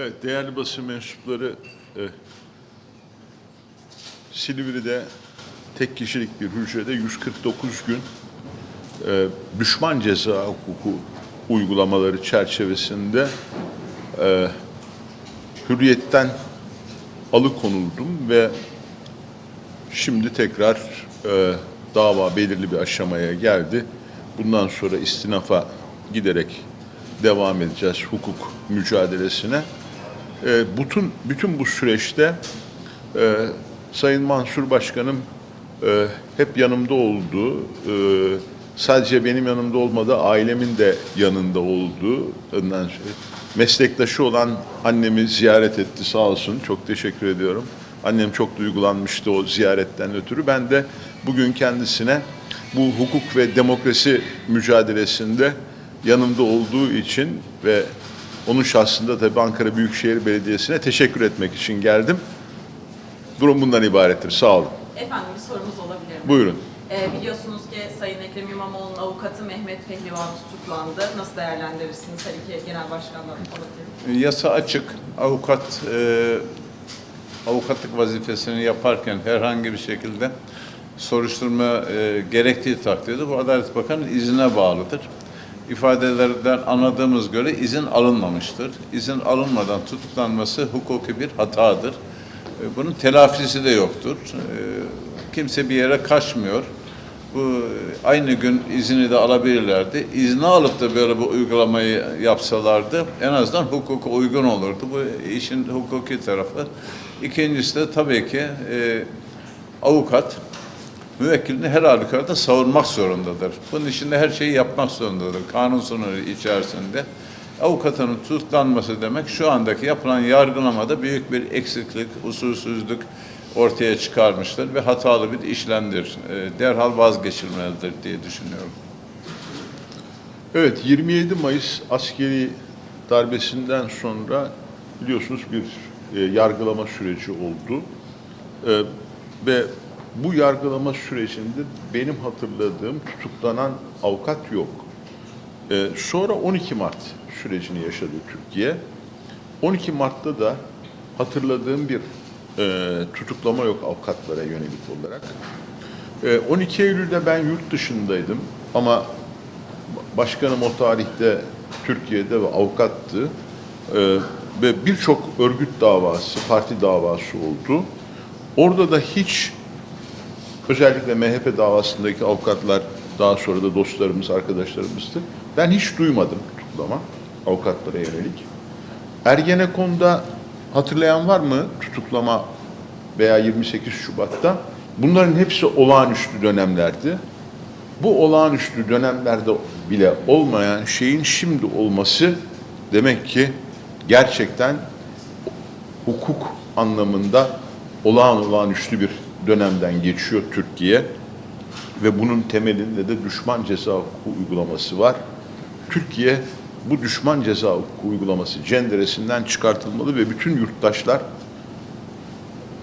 Evet, değerli basın mensupları e, Silivri'de tek kişilik bir hücrede 149 gün e, düşman ceza hukuku uygulamaları çerçevesinde e, hürriyetten alıkonuldum ve şimdi tekrar e, dava belirli bir aşamaya geldi. Bundan sonra istinafa giderek devam edeceğiz hukuk mücadelesine. E, bütün bütün bu süreçte e, Sayın Mansur Başkanım e, hep yanımda oldu. E, sadece benim yanımda olmadı, ailemin de yanında oldu. Ondan sonra meslektaşı olan annemi ziyaret etti sağ olsun. Çok teşekkür ediyorum. Annem çok duygulanmıştı o ziyaretten ötürü. Ben de bugün kendisine bu hukuk ve demokrasi mücadelesinde yanımda olduğu için ve onun şahsında tabii Ankara Büyükşehir Belediyesi'ne teşekkür etmek için geldim. Durum bundan ibarettir. Sağ olun. Efendim bir sorumuz olabilir mi? Buyurun. Ee, biliyorsunuz ki Sayın Ekrem İmamoğlu'nun avukatı Mehmet Pehlivan tutuklandı. Nasıl değerlendirirsiniz? Her iki genel başkandan alabilirim. Yasa açık. Avukat e, avukatlık vazifesini yaparken herhangi bir şekilde soruşturma e, gerektiği takdirde bu Adalet Bakanı izine bağlıdır. İfadelerden anladığımız göre izin alınmamıştır. İzin alınmadan tutuklanması hukuki bir hatadır. E, bunun telafisi de yoktur. E, kimse bir yere kaçmıyor. Bu aynı gün izini de alabilirlerdi. İzni alıp da böyle bu uygulamayı yapsalardı en azından hukuka uygun olurdu. Bu işin hukuki tarafı. İkincisi de tabii ki e, avukat müvekkilini her halükarda savunmak zorundadır. Bunun için de her şeyi yapmak zorundadır. Kanun sınırı içerisinde. Avukatın tutuklanması demek şu andaki yapılan yargılamada büyük bir eksiklik, usulsüzlük ortaya çıkarmıştır ve hatalı bir işlemdir. E, Derhal vazgeçilmelidir diye düşünüyorum. Evet, 27 Mayıs askeri darbesinden sonra biliyorsunuz bir e, yargılama süreci oldu. E, ve bu yargılama sürecinde benim hatırladığım tutuklanan avukat yok. E, sonra 12 Mart sürecini yaşadı Türkiye. 12 Mart'ta da hatırladığım bir e, tutuklama yok avukatlara yönelik olarak. E, 12 Eylül'de ben yurt dışındaydım ama başkanım o tarihte Türkiye'de ve avukattı. Ee, ve birçok örgüt davası, parti davası oldu. Orada da hiç özellikle MHP davasındaki avukatlar daha sonra da dostlarımız, arkadaşlarımızdı. Ben hiç duymadım tutuklama avukatlara yönelik. Ergenekon'da hatırlayan var mı tutuklama veya 28 Şubat'ta? Bunların hepsi olağanüstü dönemlerdi bu olağanüstü dönemlerde bile olmayan şeyin şimdi olması demek ki gerçekten hukuk anlamında olağan olağanüstü bir dönemden geçiyor Türkiye ve bunun temelinde de düşman ceza hukuku uygulaması var. Türkiye bu düşman ceza hukuku uygulaması cenderesinden çıkartılmalı ve bütün yurttaşlar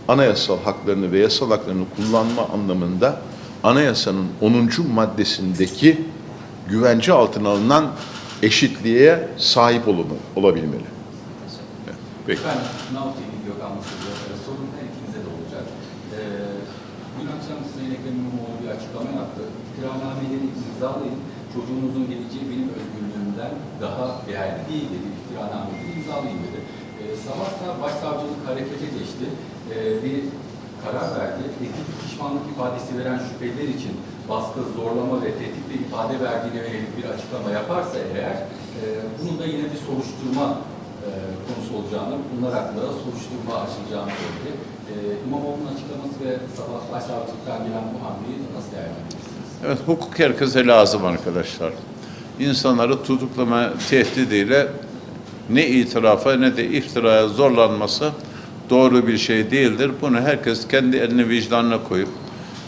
anayasal haklarını ve yasal haklarını kullanma anlamında anayasanın 10. maddesindeki güvence altına alınan eşitliğe sahip olma- olabilmeli. Peki. Ben Nav TV Gökhan Mısır'da Sayın Ekrem İmamoğlu bir açıklama yaptı. İktiranameleri imzalayın, çocuğunuzun geleceği benim özgürlüğümden daha değerli değil dedi. İktiranameleri imzalayın dedi. Ee, e, Sabahsa başsavcılık harekete geçti. E, bir karar verdi. Tehdit pişmanlık ifadesi veren şüpheliler için baskı, zorlama ve tehditle ifade verdiğine yönelik bir açıklama yaparsa eğer, e, bunu da yine bir soruşturma e, konusu olacağını, bunlar hakkında da soruşturma açılacağını söyledi. E, İmamoğlu'nun açıklaması ve sabah başsavcılıktan gelen bu hamleyi nasıl değerlendirirsiniz? Evet, hukuk herkese lazım arkadaşlar. İnsanları tutuklama tehdidiyle ne itirafa ne de iftiraya zorlanması doğru bir şey değildir. Bunu herkes kendi eline vicdanına koyup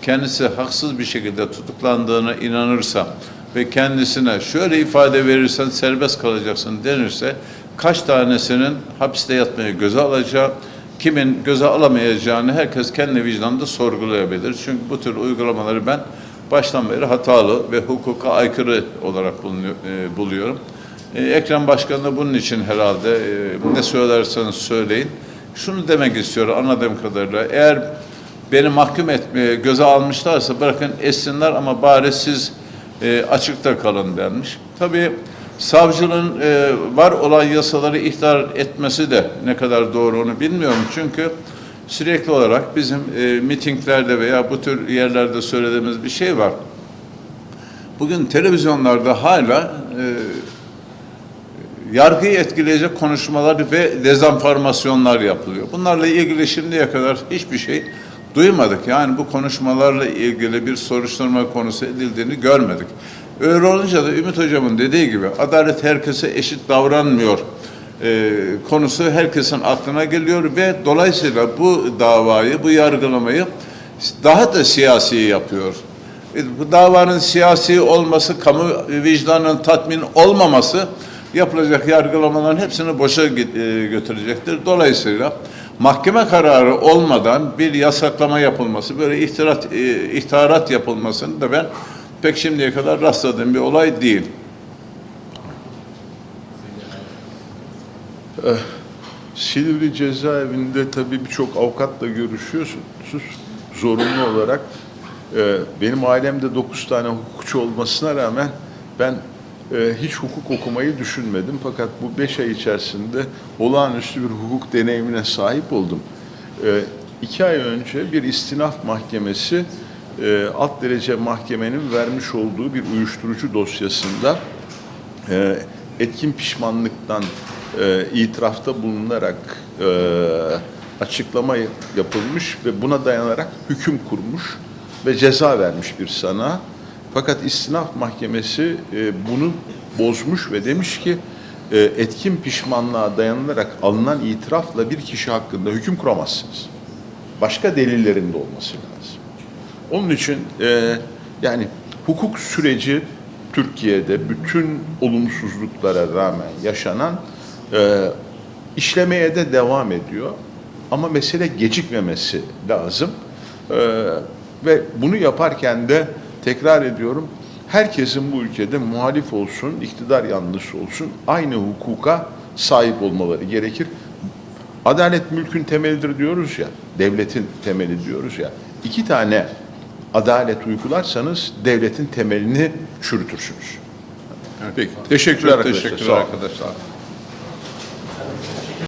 kendisi haksız bir şekilde tutuklandığına inanırsa ve kendisine şöyle ifade verirsen serbest kalacaksın denirse kaç tanesinin hapiste yatmaya göze alacağı, kimin göze alamayacağını herkes kendi vicdanında sorgulayabilir. Çünkü bu tür uygulamaları ben baştan beri hatalı ve hukuka aykırı olarak e, buluyorum. E, Ekrem Başkan da bunun için herhalde e, ne söylerseniz söyleyin. Şunu demek istiyor anladığım kadarıyla. Eğer beni mahkum etmeye göze almışlarsa bırakın etsinler ama bari siz açıkta kalın denmiş. Tabii savcının e, var olan yasaları ihlal etmesi de ne kadar doğru onu bilmiyorum. Çünkü sürekli olarak bizim e, mitinglerde veya bu tür yerlerde söylediğimiz bir şey var. Bugün televizyonlarda hala e, yargıyı etkileyecek konuşmalar ve dezenformasyonlar yapılıyor. Bunlarla ilgili şimdiye kadar hiçbir şey duymadık. Yani bu konuşmalarla ilgili bir soruşturma konusu edildiğini görmedik. Öyle olunca da Ümit Hocam'ın dediği gibi adalet herkese eşit davranmıyor e, konusu herkesin aklına geliyor ve dolayısıyla bu davayı, bu yargılamayı daha da siyasi yapıyor. E, Bu davanın siyasi olması, kamu vicdanının tatmin olmaması yapılacak yargılamaların hepsini boşa e, götürecektir. Dolayısıyla mahkeme kararı olmadan bir yasaklama yapılması, böyle ihtirat, e, ihtarat yapılmasını da ben pek şimdiye kadar rastladığım bir olay değil. Silivri cezaevinde tabii birçok avukatla görüşüyorsunuz. Zorunlu olarak e, benim ailemde 9 tane hukukçu olmasına rağmen ben e, hiç hukuk okumayı düşünmedim. Fakat bu 5 ay içerisinde olağanüstü bir hukuk deneyimine sahip oldum. E, iki ay önce bir istinaf mahkemesi e, alt derece mahkemenin vermiş olduğu bir uyuşturucu dosyasında e, etkin pişmanlıktan e, itirafta bulunarak e, açıklama yapılmış ve buna dayanarak hüküm kurmuş ve ceza vermiş bir sana. Fakat istinaf mahkemesi e, bunu bozmuş ve demiş ki e, etkin pişmanlığa dayanılarak alınan itirafla bir kişi hakkında hüküm kuramazsınız. Başka delillerin de olması lazım. Onun için e, yani hukuk süreci Türkiye'de bütün olumsuzluklara rağmen yaşanan e, işlemeye de devam ediyor. Ama mesele gecikmemesi lazım. E, ve bunu yaparken de tekrar ediyorum herkesin bu ülkede muhalif olsun, iktidar yanlısı olsun aynı hukuka sahip olmaları gerekir. Adalet mülkün temelidir diyoruz ya, devletin temeli diyoruz ya. İki tane adalet uygularsanız devletin temelini çürütürsünüz. Peki, teşekkürler Çok arkadaşlar. teşekkürler arkadaşlar.